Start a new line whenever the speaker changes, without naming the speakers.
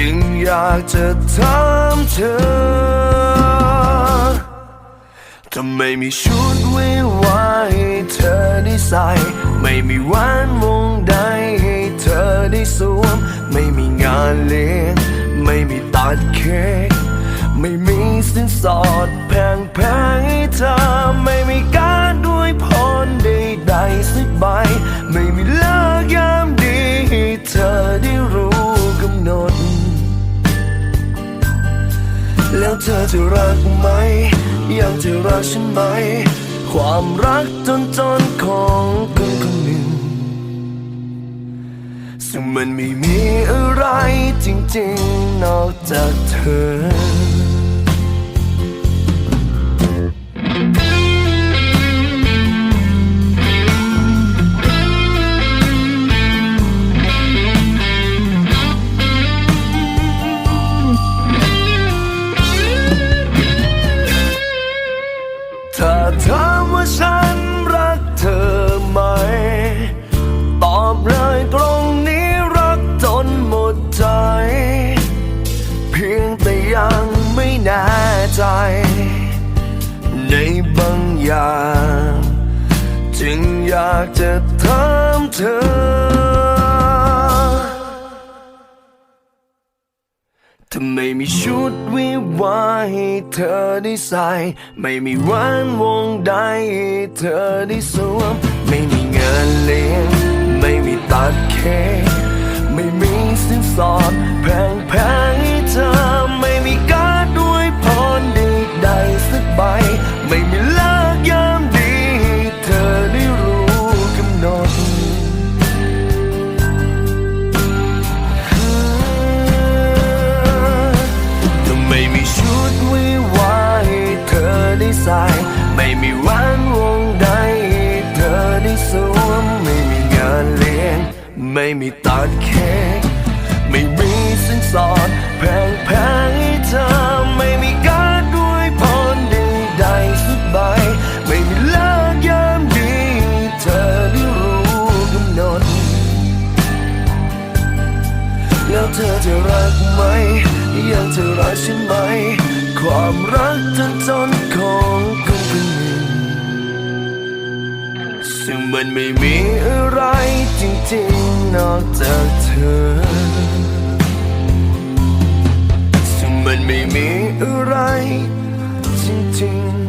จึงอยากจะถามเธอทำไมมีชุดวิวาให้เธอได้ใส่ ไม่มีแหวนวงใดให้เธอได้สวม ไม่มีงานเลี้ยง ไม่มีตัดเค้กไม่มีสินสอดแพงแพงๆให้เธอไม่มีการ แล้วเธอจะรักไหม ยังจะรักฉันไหม ความรักจนจนของคนคนหนึ่ง ซึ่งมันไม่มีอะไรจริงๆ นอกจากเธอ ใจ ในบางอย่าง จึงอยากจะถามเธอ ทำไมมีชุดวิวาให้เธอได้ใส่ ไม่มีแหวนวงใดให้เธอได้สวม ไม่มีเงินเลี้ยง ไม่มีตัดเค้ก ไม่มีเลิกยามดีให้เธอได้รู้กำหนดทำไม่มีชุดวิวาให้เธอได้ใส่ไม่มีแหวนวงใดให้เธอได้สวมไม่มีงานเลี้ยงไม่มีตัดเค้ก จะรักไหม ยังจะรักฉันไหม ความรักจนจนของคนคนหนึ่งซึ่งมันไม่มีอะไรจริงๆนอกจากเธอ ซึ่งมันไม่มีอะไรจริงๆ